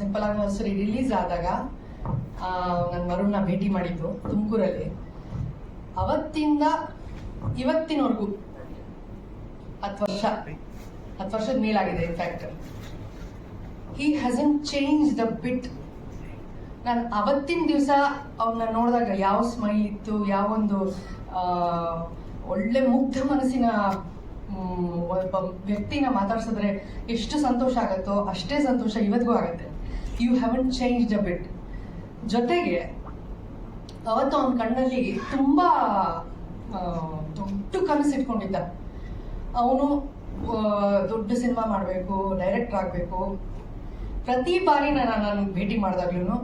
Simple ಆಗಿ ಒಂದ್ಸರಿ release ಆದಾಗ ನನ್ನ ಮರುನ ಭೇಟಿ ಮಾಡಿದ್ದು ತುಮಕೂರಲ್ಲಿ. ಅವತ್ತಿಂದ ಇವತ್ತಿನವರೆಗೂ ಹತ್ತು ವರ್ಷ, ಹತ್ತು ವರ್ಷದ ಮೇಲಾಗಿದೆ in fact he hasn't change a bit ನಾನು ಅವತ್ತಿನ ದಿವಸ ಅವನ್ನ ನೋಡಿದಾಗ ಯಾವ ಸ್ಮೈಲ್ ಇತ್ತು, ಯಾವ ಒಂದು ಒಳ್ಳೆ ಮುಗ್ಧ ಮನಸ್ಸಿನ ಒಬ್ಬ ವ್ಯಕ್ತಿನ ಮಾತಾಡ್ಸಿದ್ರೆ ಎಷ್ಟು ಸಂತೋಷ ಆಗುತ್ತೋ ಅಷ್ಟೇ ಸಂತೋಷ ಇವತ್ತಿಗೂ ಆಗುತ್ತೆ. You haven't change a bit ಜೊತೆಗೆ, ಅವತ್ತು ಅವನ ಕಣ್ಣಲ್ಲಿ ತುಂಬಾ ದೊಡ್ಡ ಕನಸು ಇಟ್ಕೊಂಡಿದ್ದ. ಅವನು ದೊಡ್ಡ ಸಿನಿಮಾ ಮಾಡಬೇಕು ಡೈರೆಕ್ಟರ್ ಆಗಬೇಕು. ಪ್ರತಿ ಬಾರಿ ನಾನು ನಾನು ಭೇಟಿ ಮಾಡಿದಾಗ್ಲೂ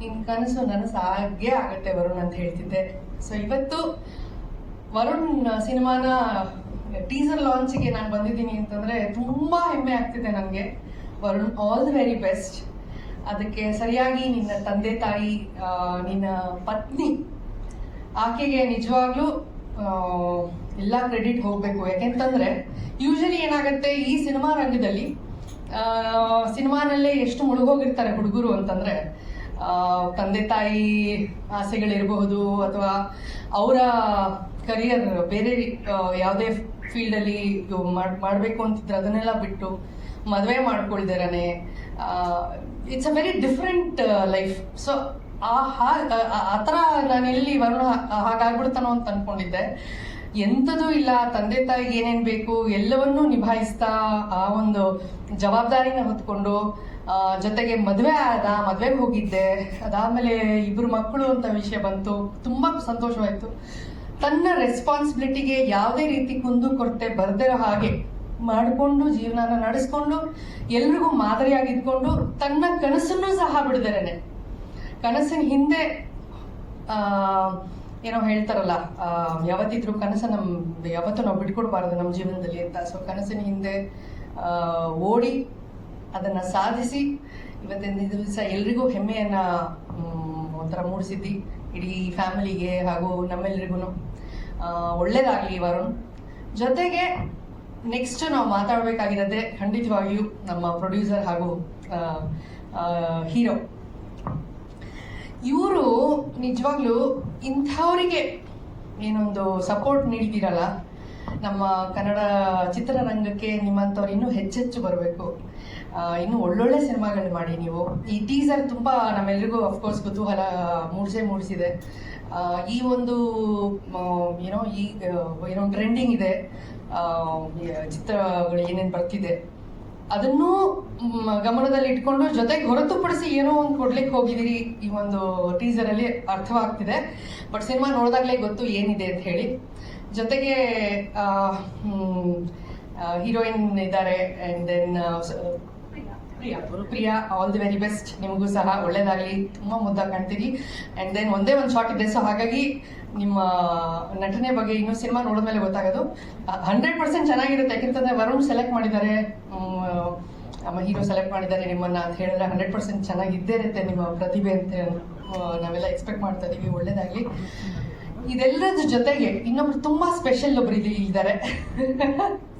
ನಿನ್ನ ಕನಸು ನನಸು ಆಗೇ ಆಗುತ್ತೆ, ವರುಣ್ ಅಂತ ಹೇಳ್ತಿದ್ದೆ. ಸೊ ಇವತ್ತು ವರುಣ್ ಸಿನಿಮಾನ ಟೀಸರ್ ಲಾಂಚಿಗೆ ನಾನು ಬಂದಿದ್ದೀನಿ ಅಂತಂದರೆ ತುಂಬ ಹೆಮ್ಮೆ ಆಗ್ತಿದೆ ನನಗೆ Varun all the very best ಅದಕ್ಕೆ ಸರಿಯಾಗಿ ನಿನ್ನ ತಂದೆ ತಾಯಿ ನಿನ್ನ ಪತ್ನಿ ಆಕೆಗೆ ನಿಜವಾಗ್ಲೂ ಎಲ್ಲ ಕ್ರೆಡಿಟ್ ಹೋಗ್ಬೇಕು. ಯಾಕೆಂತಂದ್ರೆ ಯೂಶಲಿ ಏನಾಗುತ್ತೆ, ಈ ಸಿನಿಮಾ ರಂಗದಲ್ಲಿ ಸಿನಿಮಾನಲ್ಲೇ ಎಷ್ಟು ಮುಳುಗೋಗಿರ್ತಾರೆ ಹುಡುಗರು ಅಂತಂದ್ರೆ ತಂದೆ ತಾಯಿ ಆಸೆಗಳಿರಬಹುದು ಅಥವಾ ಅವರ ಕರಿಯರ್ ಬೇರೆ ಯಾವುದೇ ಯಾವುದೇ ಫೀಲ್ಡಲ್ಲಿ ಮಾಡಬೇಕು ಅಂತಿದ್ರೆ ಅದನ್ನೆಲ್ಲ ಬಿಟ್ಟು ಮದುವೆ ಮಾಡ್ಕೊಳ್ದಿರನೆ. It's a very different life so ಆ ಆ- ಥರ ನಾನು ಎಲ್ಲಿ ವರುಣ ಹಾಗಾಗ್ಬಿಡ್ತಾನೋ ಅಂತ ಅನ್ಕೊಂಡಿದ್ದೆ. ಎಂಥದೂ ಇಲ್ಲ, ತಂದೆ ತಾಯಿಗೆ ಏನೇನು ಬೇಕು, ಎಲ್ಲವನ್ನೂ ನಿಭಾಯಿಸ್ತಾ, ಆ ಒಂದು ಜವಾಬ್ದಾರಿನ ಹೊತ್ಕೊಂಡು ಜೊತೆಗೆ ಮದುವೆ ಆದ, ಮದುವೆಗೆ ಹೋಗಿದ್ದೆ. ಅದಾದಮೇಲೆ ಇಬ್ಬರು ಮಕ್ಕಳು ಅಂತ ವಿಷಯ ಬಂತು. ತುಂಬ ಸಂತೋಷವಾಯಿತು. ತನ್ನ ರೆಸ್ಪಾನ್ಸಿಬಿಲಿಟಿಗೆ ಯಾವುದೇ ರೀತಿ ಕುಂದು ಕೊರತೆ ಬರ್ದಿರೋ ಹಾಗೆ ಮಾಡಿಕೊಂಡು ಜೀವನನ ನಡೆಸ್ಕೊಂಡು ಎಲ್ರಿಗೂ ಮಾದರಿಯಾಗಿದ್ಕೊಂಡು ತನ್ನ ಕನಸನ್ನು ಸಹ ಬಿಡದೇನೆ ಕನಸಿನ ಹಿಂದೆ ಏನೋ ಹೇಳ್ತಾರಲ್ಲ ಯಾವತ್ತಿದ್ರು ಕನಸ ನಮ್, ಯಾವತ್ತೂ ನಾವು ಬಿಟ್ಕೊಡ್ಬಾರ್ದು ನಮ್ಮ ಜೀವನದಲ್ಲಿ ಅಂತ. ಸೊ ಕನಸಿನ ಹಿಂದೆ ಓಡಿ ಅದನ್ನ ಸಾಧಿಸಿ, ಇವತ್ತಿನ ದಿವಸ ಎಲ್ರಿಗೂ ಹೆಮ್ಮೆಯನ್ನ ಒಂಥರ ಮೂಡಿಸಿದ್ದಿ. ಇಡೀ ಫ್ಯಾಮಿಲಿಗೆ ಹಾಗೂ ನಮ್ಮೆಲ್ರಿಗೂ ಒಳ್ಳೇದಾಗ್ಲಿ ವರುಣ್ ಜೊತೆಗೆ ನೆಕ್ಸ್ಟ್ ನಾವು ಮಾತಾಡಬೇಕಾಗಿರೋದೆ ಖಂಡಿತವಾಗಿಯೂ ನಮ್ಮ ಪ್ರೊಡ್ಯೂಸರ್ ಹಾಗೂ ಹೀರೋ. ಇವರು ನಿಜವಾಗ್ಲೂ ಇಂಥವರಿಗೆ ಏನೊಂದು ಸಪೋರ್ಟ್ ನೀಡ್ತೀರಲ್ಲ ನಮ್ಮ ಕನ್ನಡ ಚಿತ್ರರಂಗಕ್ಕೆ ನಿಮ್ಮಂಥವ್ರು ಇನ್ನೂ ಹೆಚ್ಚೆಚ್ಚು ಬರಬೇಕು. ಇನ್ನು ಒಳ್ಳೊಳ್ಳೆ ಸಿನಿಮಾಗಳು ಮಾಡಿ ನೀವು. ಈ ಟೀಸರ್ ತುಂಬಾ ನಮ್ಮೆಲ್ರಿಗೂ ಅಫ್ಕೋರ್ಸ್ ಕುತೂಹಲ ಮೂಡಿಸೇ ಮೂಡಿಸಿದೆ. ಈ ಒಂದು ಏನೋ ಈ ಏನೋ ಟ್ರೆಂಡಿಂಗ್ ಇದೆ. ಚಿತ್ರಗಳು ಏನೇನು ಬರ್ತಿದೆ. ಅದನ್ನು ಗಮನದಲ್ಲಿ ಇಟ್ಕೊಂಡು ಜೊತೆಗೆ ಹೊರತುಪಡಿಸಿ ಏನೋ ಒಂದು ಕೊಡ್ಲಿಕ್ಕೆ ಹೋಗಿದ್ದೀರಿ ಈ ಒಂದು ಟೀಸರ್ ಅಲ್ಲಿ ಅರ್ಥವಾಗ್ತಿದೆ. ಬಟ್ ಸಿನಿಮಾ ನೋಡಿದಾಗಲೇ ಗೊತ್ತು ಏನಿದೆ ಅಂತ ಹೇಳಿ. ಜೊತೆಗೆ ಹೀರೋಯಿನ್ ಇದ್ದಾರೆ and then Priya Priya all the very best ನಿಮಗೂ ಸಹ ಒಳ್ಳೇದಾಗ್ಲಿ. ತುಂಬಾ ಮುದ್ದಾಗಿ ಕಾಣ್ತೀರಿ. ಅಂಡ್ ದೆನ್ ಒಂದೇ ಒಂದು ಶಾರ್ಟ್ ಇದೆ. ಸೊ ಹಾಗಾಗಿ ನಿಮ್ಮ ನಟನೆ ಬಗ್ಗೆ ಇನ್ನೂ ಸಿನಿಮಾ ನೋಡಿದ್ಮೇಲೆ ಗೊತ್ತಾಗೋದು. ಹಂಡ್ರೆಡ್ ಪರ್ಸೆಂಟ್ ಚೆನ್ನಾಗಿರುತ್ತೆ. ಯಾಕಂತಂದರೆ ವರುಣ್ ಸೆಲೆಕ್ಟ್ ಮಾಡಿದ್ದಾರೆ. ಹೀರೋ ಸೆಲೆಕ್ಟ್ ಮಾಡಿದ್ದಾರೆ ನಿಮ್ಮನ್ನ ಅಂತ ಹೇಳಿದ್ರೆ ಹಂಡ್ರೆಡ್ ಪರ್ಸೆಂಟ್ ಚೆನ್ನಾಗಿದ್ದೇ ಇರುತ್ತೆ ನಿಮ್ಮ ಪ್ರತಿಭೆ ಅಂತ ನಾವೆಲ್ಲ ಎಕ್ಸ್ಪೆಕ್ಟ್ ಮಾಡ್ತಾ ಇದೀವಿ. ಒಳ್ಳೇದಾಗ್ಲಿ. ಇದೆಲ್ಲದ್ರ ಜೊತೆಗೆ ಇನ್ನೊಬ್ರು ತುಂಬಾ ಸ್ಪೆಷಲ್ ಒಬ್ರು ಇಲ್ಲಿ ಇದ್ದಾರೆ.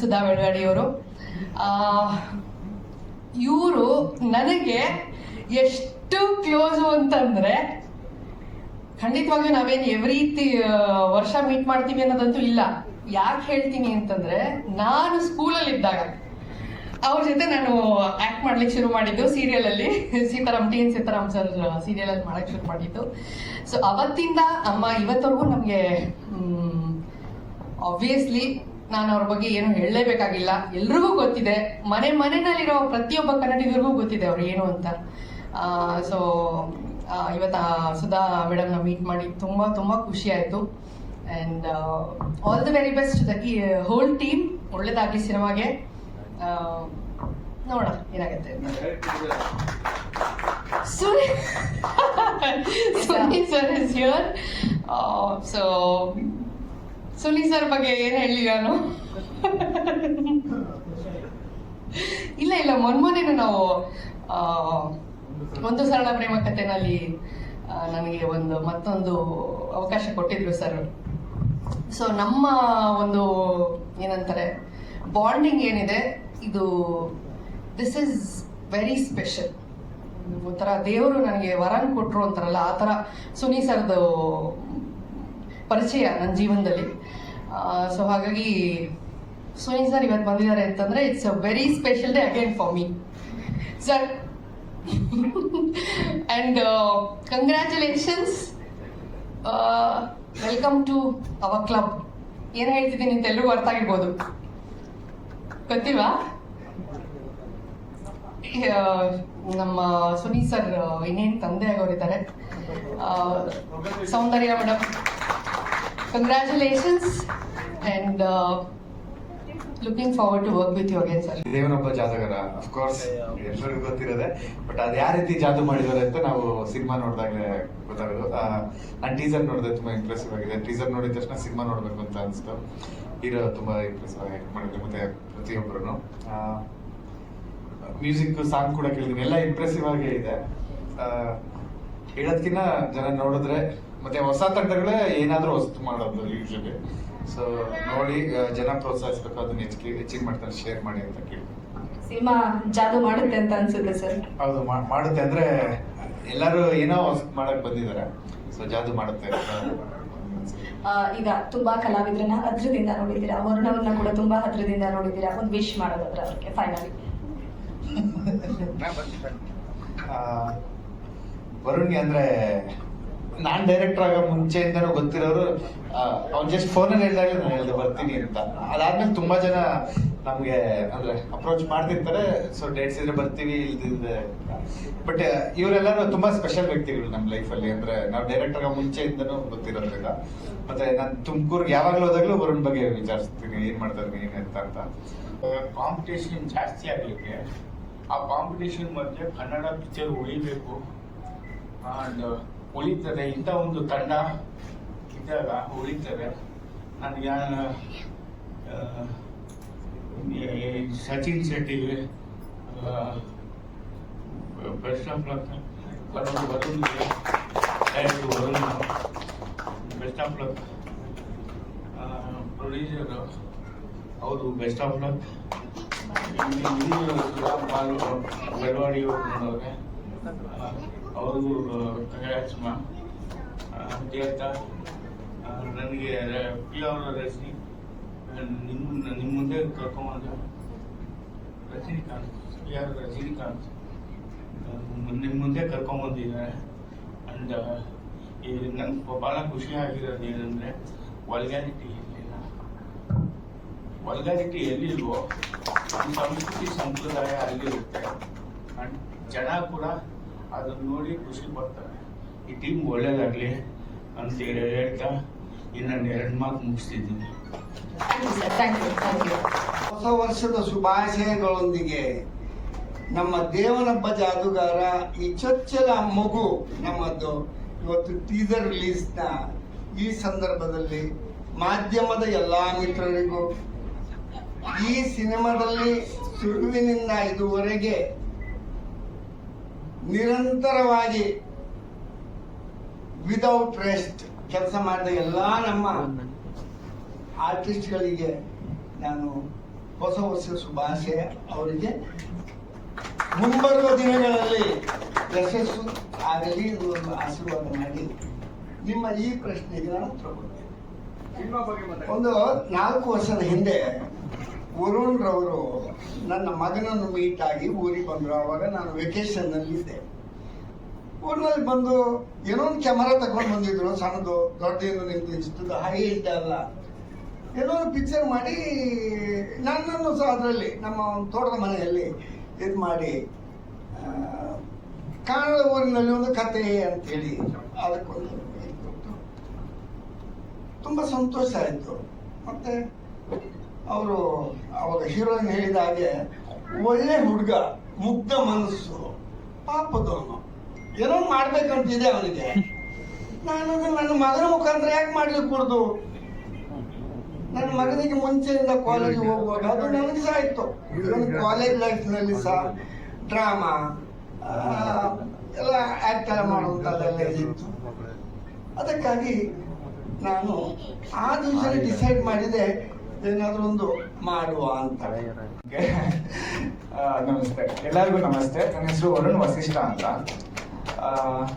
ಸುಧಾ ಬೆಳವಾಡಿ ಅವರು. ಇವರು ನನಗೆ ಎಷ್ಟು ಕ್ಲೋಸು ಅಂತಂದ್ರೆ ಖಂಡಿತವಾಗಿಯೂ ನಾವೇನು ಎವ್ರಿ ವರ್ಷ ಮೀಟ್ ಮಾಡ್ತೀವಿ ಅನ್ನೋದಂತೂ ಇಲ್ಲ. ಯಾಕೆ ಹೇಳ್ತೀನಿ ಅಂತಂದ್ರೆ ನಾನು ಸ್ಕೂಲಲ್ಲಿ ಇದ್ದಾಗ ಅವ್ರ ಜೊತೆ ನಾನು ಆಕ್ಟ್ ಮಾಡ್ಲಿಕ್ಕೆ ಶುರು ಮಾಡಿದ್ದು ಸೀರಿಯಲ್ ಅಲ್ಲಿ. Sitaram T N Sitaram sir serial ಅಲ್ಲಿ ಮಾಡಕ್ ಶುರು ಮಾಡಿದ್ದು. ಸೊ ಅವತ್ತಿಂದ ಅಮ್ಮ ಇವತ್ತವರೆಗೂ ನಮಗೆ ಆಬ್ವಿಯಸ್ಲಿ ನಾನು ಅವ್ರ ಬಗ್ಗೆ ಏನು ಹೇಳಲೇಬೇಕಾಗಿಲ್ಲ. ಎಲ್ರಿಗೂ ಗೊತ್ತಿದೆ. ಮನೆ ಮನೆಯಲ್ಲಿರೋ ಪ್ರತಿಯೊಬ್ಬ ಕನ್ನಡಿಗರಿಗೂ ಗೊತ್ತಿದೆ ಅವ್ರು ಏನು ಅಂತ. ಸೊ ಇವತ್ತು ಸುಧಾ ಮೇಡಮ್ನ ಮೀಟ್ ಮಾಡಿ ತುಂಬ ತುಂಬ ಖುಷಿ ಆಯಿತು. And all the very best ಈ ಹೋಲ್ ಟೀಮ್ ಒಳ್ಳೇದಾಗಲಿ ಸಿನಿಮಾಗೆ. ನೋಡೋಣ, ಏನಾಗುತ್ತೆ Suni Suni sir is so Suni sir ಬಗ್ಗೆ ಏನು ಹೇಳಿ ನಾನು? ಇಲ್ಲ ಇಲ್ಲ ಮೊನ್ಮೊನ್ನೆನು ನಾವು ಒಂದು ಸರಳ ಪ್ರೇಮ ಕಥೆನಲ್ಲಿ ನನಗೆ ಒಂದು ಮತ್ತೊಂದು ಅವಕಾಶ ಕೊಟ್ಟಿದ್ರು ಸರ್ ಸೊ ನಮ್ಮ ಒಂದು, ಏನಂತಾರೆ ಬಾಂಡಿಂಗ್ ಏನಿದೆ, ಇದು ದಿಸ್ ಇಸ್ ವೆರಿ ಸ್ಪೆಷಲ್ ಒಂಥರ ದೇವರು ನನಗೆ ವರನ್ ಕೊಟ್ಟರು ಅಂತಾರಲ್ಲ, ಆ ಥರ ಸುನಿ ಸರ್ದು ಪರಿಚಯ ನನ್ನ ಜೀವನದಲ್ಲಿ. ಸೊ ಹಾಗಾಗಿ ಸುನಿ ಸರ್ ಇವತ್ತು ಬಂದಿದ್ದಾರೆ ಅಂತಂದರೆ it's a very special day again for me sir and congratulations welcome to our club ಏನು ಹೇಳ್ತಿದ್ದೀನಿ ಅಂತ ಅರ್ಥ ಆಗಿರ್ಬೋದು. ಗೊತ್ತಿಲ್ವಾ? ನಮ್ಮ ಸುನಿ ಸರ್ ಇನ್ನೇನು ತಂದೆ ಆಗೋರಿದ್ದಾರೆ. Soundarya madam congratulations and looking forward to work with you again sir ದೇವನೊಬ್ಬ ಜಾದಗರ. ಅಫ್ಕೋರ್ಸ್ ಎಲ್ಲರಿಗೂ ಗೊತ್ತಿರೋದೆ ಬಟ್ ಅದು ಯಾವ ರೀತಿ ಜಾದು ಮಾಡಿದ್ದಾರೆ ಅಂತ ನಾವು ಸಿನಿಮಾ ನೋಡಿದಾಗಲೇ ಗೊತ್ತಾಗೋದು. ನಾನು ಟೀಸರ್ ನೋಡಿದೆ ತುಂಬ ಇಂಪ್ರೆಸಿವ್ ಆಗಿದೆ. ಟೀಸರ್ ನೋಡಿದ ತಕ್ಷಣ ಸಿನಿಮಾ ನೋಡಬೇಕು ಅಂತ ಅನಿಸ್ತು. ಹೀರೋ ತುಂಬ ಇಂಪ್ರೆಸಿವ್ ಆಗಿ ಮಾಡಿದ್ರು ಮತ್ತೆ ಪ್ರತಿಯೊಬ್ಬರು ಮ್ಯೂಸಿಕ್ ಸಾಂಗ್ ಕೂಡ ಕೇಳಿದ್ದೀನಿ ಎಲ್ಲ ಇಂಪ್ರೆಸಿವ್ ಆಗೇ ಇದೆ. ಹೇಳೋದ್ಕಿನ್ನ ಜನ ನೋಡಿದ್ರೆ ಮತ್ತೆ ಹೊಸ ತಂಡಗಳೇ ಏನಾದ್ರೂ ಹೊಸ್ತು ಮಾಡೋದು ಯೂಶಲಿ ಸೊ ನೋಡಿ ಜನ ಪ್ರೋತ್ಸಾಹಿಸ್ಬೇಕು ಅದನ್ನ ಹೆಚ್ಚಿಗೆ ಹೆಚ್ಚಿಗೆ ಮಾಡ್ತಾರೆ ಶೇರ್ ಮಾಡಿ ಅಂತ ಕೇಳಿ ಸಿನಿಮಾ ಜಾದು ಮಾಡುತ್ತೆ ಅಂತ ಅನ್ಸುತ್ತೆ ಸರ್. ಹೌದು ಮಾಡುತ್ತೆ ಅಂದ್ರೆ ಎಲ್ಲರೂ ಏನೋ ಮಾಡಕ್ ಬಂದಿದ್ದಾರೆ. ಸೊ ಜಾದು ಮಾಡುತ್ತೆ ಈಗ ತುಂಬಾ ಕಲಾವಿದ್ರನ್ನ ಹತ್ರದಿಂದ ನೋಡಿದ್ದೀರಾ? ವರ್ಣವನ್ನ ಕೂಡ ತುಂಬಾ ಹತ್ರದಿಂದ ನೋಡಿದ್ದೀರಾ? ಒಂದು ವಿಶ್ ಮಾಡೋದಾದ್ರೆ ಅವ್ರಿಗೆ ಫೈನಲಿ ವರುಣ್ಗೆ ಅಂದ್ರೆ, ನಾನ್ ಡೈರೆಕ್ಟರ್ ಆಗೋ ಮುಂಚೆಯಿಂದನೂ ಗೊತ್ತಿರೋರು ಅವ್ನು ಜಸ್ಟ್ ಫೋನಲ್ಲಿ ಹೇಳಿದಾಗ ನಾನು ಹೇಳ್ದೆ, ಬರ್ತೀನಿ ಅಂತ. ಅದಾದ್ಮೇಲೆ ತುಂಬಾ ಜನ ನಮ್ಗೆ ಅಂದ್ರೆ ಅಪ್ರೋಚ್ ಮಾಡ್ತಿರ್ತಾರೆ ಸೊ ಡೇಟ್ಸ್ ಇದ್ರೆ ಬರ್ತೀವಿ, ಇಲ್ದಿದ್ರೆ ಬಟ್ ಇವರೆಲ್ಲರೂ ತುಂಬಾ ಸ್ಪೆಷಲ್ ವ್ಯಕ್ತಿಗಳು ನಮ್ಮ ಲೈಫಲ್ಲಿ ಅಂದ್ರೆ ನಾವು ಡೈರೆಕ್ಟರ್ ಆಗೋ ಮುಂಚೆಯಿಂದನೂ ಗೊತ್ತಿರೋದ್ರಿಂದ. ಮತ್ತೆ ನಾನು ತುಮಕೂರ್ಗೆ ಯಾವಾಗಲೂ ಹೋದಾಗಲೂ ವರುಣ್ ಬಗ್ಗೆ ವಿಚಾರಿಸ್ತೀನಿ, ಏನ್ ಮಾಡ್ತಾರೆ, ಏನ್ ಅಂತ ಅಂತ. ಕಾಂಪಿಟೇಷನ್ ಜಾಸ್ತಿ ಆಗಲಿಕ್ಕೆ, ಆ ಕಾಂಪಿಟೇಷನ್ ಮಧ್ಯೆ ಕನ್ನಡ ಪಿಕ್ಚರ್ ಉಳಿಬೇಕು. ಆ್ಯಂಡ್ ಉಳಿತದೆ, ಇಂಥ ಒಂದು ತಂಡ ಇದ್ದಾಗ ಉಳಿತದೆ. ನನಗೆ Sachin Shetty best of luck Varun best of luck producer ಅವರು ಬೆಸ್ಟ್ ಆಫ್ ಲಕ್ ಬೆಳವಾಡಿ ಅವ್ರೆ ಅವರು ಕಂಗ್ರಾಟ್ಸ್ ಮಾ. ಅಂತ ನನಗೆ ಪಿ ಅವರ ರಜನಿ ನಿಮ್ಮ ನಿಮ್ಮ ಮುಂದೆ ಕರ್ಕೊಂಬಂದ ರಜನಿಕಾಂತ್ ಪಿ ಆರ್ ರಜನಿಕಾಂತ್ ನಿಮ್ಮ ಮುಂದೆ ಕರ್ಕೊಂಬಂದಿದ್ದಾರೆ. ಅಂಡ್ ಈ ನಂಗೆ ಭಾಳ ಖುಷಿ ಆಗಿರೋದು ಏನಂದರೆ ವಲ್ಗ್ಯಾರಿಟಿ ಇರಲಿಲ್ಲ. ವಲ್ಗ್ಯಾರಿಟಿ ಎಲ್ಲಿಲ್ವೋ ಸಂಸ್ಕೃತಿ ಸಂಪ್ರದಾಯ ಅಲ್ಲಿರುತ್ತೆ ಅಂಡ್ ಜನ ಕೂಡ ಅದನ್ನ ನೋಡಿ ಖುಷಿ ಪಡ್ತಾರೆ. ಈ ಟೀಮ್ ಒಳ್ಳೇದಾಗ್ಲಿ ಅಂತ ಹೇಳಿ ಹೇಳ್ತಾ ಇನ್ನೊಂದು ಎರಡು ಮಾತು ಮುಗಿಸ್ತಿದ್ದೀನಿ. Thank you thank you thank you ಹೊಸ ವರ್ಷದ ಶುಭಾಶಯಗಳೊಂದಿಗೆ ನಮ್ಮ ದೇವನಬ್ಬ ಜಾದುಗಾರ ಈ ಚೊಚ್ಚಲ ಮಗು ನಮ್ಮದು ಇವತ್ತು ಟೀಸರ್ ರಿಲೀಸ್ನ ಈ ಸಂದರ್ಭದಲ್ಲಿ ಮಾಧ್ಯಮದ ಎಲ್ಲಾ ಮಿತ್ರರಿಗೂ ಈ ಸಿನಿಮಾದಲ್ಲಿ ಶುರುವಿನಿಂದ ಇದುವರೆಗೆ ನಿರಂತರವಾಗಿ ವಿದೌಟ್ ರೆಸ್ಟ್ ಕೆಲಸ ಮಾಡಿದ ಎಲ್ಲ ನಮ್ಮ ಆರ್ಟಿಸ್ಟ್ಗಳಿಗೆ ನಾನು ಹೊಸ ವರ್ಷ ಶುಭಾಶಯ. ಅವರಿಗೆ ಮುಂಬರುವ ದಿನಗಳಲ್ಲಿ ಯಶಸ್ಸು ಆಗಲಿ ಇದು ಒಂದು ಆಶೀರ್ವಾದ ಮಾಡಿ ನಿಮ್ಮ ಈ ಪ್ರಶ್ನೆಗೆ ನಾನು ಉತ್ತರ ಕೊಡ್ತೇನೆ. ಒಂದು ನಾಲ್ಕು ವರ್ಷದ ಹಿಂದೆ ವರುಣ್ ರವರು ನನ್ನ ಮಗನನ್ನು ಮೀಟ್ ಆಗಿ ಊರಿಗೆ ಬಂದರು. ಆವಾಗ ನಾನು ವೆಕೇಶನ್ನಲ್ಲಿ ಇದ್ದೆ. ಊರಿನಲ್ಲಿ ಬಂದು ಏನೋ ಒಂದು ಕ್ಯಾಮರಾ ತಗೊಂಡು ಬಂದಿದ್ರು. ಸಣ್ಣದು, ದೊಡ್ಡದೇನು ನಿಮ್ಗೆ ಇಷ್ಟದ ಹೈ ಇಲ್ಟ ಅಲ್ಲ. ಏನೋ ಒಂದು ಪಿಕ್ಚರ್ ಮಾಡಿ ನನ್ನನ್ನು ಸಹ ಅದರಲ್ಲಿ, ನಮ್ಮ ಒಂದು ತೋಟದ ಮನೆಯಲ್ಲಿ ಇದು ಮಾಡಿ ಕನ್ನಡ ಊರಿನಲ್ಲಿ ಒಂದು ಕತೆ ಅಂತೇಳಿ ಅದಕ್ಕೊಂದು ತುಂಬ ಸಂತೋಷ ಆಯಿತು. ಮತ್ತೆ ಅವರು ಅವಾಗ ಹೀರೋಯಿನ್ ಹೇಳಿದ ಹಾಗೆ ಒಳ್ಳೆ ಹುಡುಗ, ಮುಗ್ಧ ಮನಸ್ಸು, ಪಾಪದವನು. ಏನೋ ಮಾಡ್ಬೇಕಂತಿದೆ ಅವನಿಗೆ. ನಾನು ನನ್ನ ಮಗನ ಮುಖಾಂತರ ಯಾಕೆ ಮಾಡ್ಲಿಕ್ಕೆ ಕೊಡ್ದು ನನ್ನ ಮಗನಿಗೆ ಮುಂಚೆಯಿಂದ ಕಾಲೇಜ್ ಹೋಗುವಾಗ ಅದು ನನಗೆ ಸಹ ಇತ್ತು. ಕಾಲೇಜ್ ಲೈಫ್ನಲ್ಲಿ ಸಹ ಡ್ರಾಮಾ ಎಲ್ಲ ಆಕ್ಟ್ ಎಲ್ಲ ಮಾಡುವಂಥದ್ದೆಲ್ಲ ಇತ್ತು. ಅದಕ್ಕಾಗಿ ನಾನು ಆ ದಿವಸ ಡಿಸೈಡ್ ಮಾಡಿದೆ ಏನಾದರೂ ಒಂದು ಮಾಡುವ ಅಂತ. ನಮಸ್ತೆ. ಎಲ್ಲರಿಗೂ ನಮಸ್ತೆ. ನನ್ನ ಹೆಸರು ವರುಣ್ ವಸಿಷ್ಠ ಅಂತ.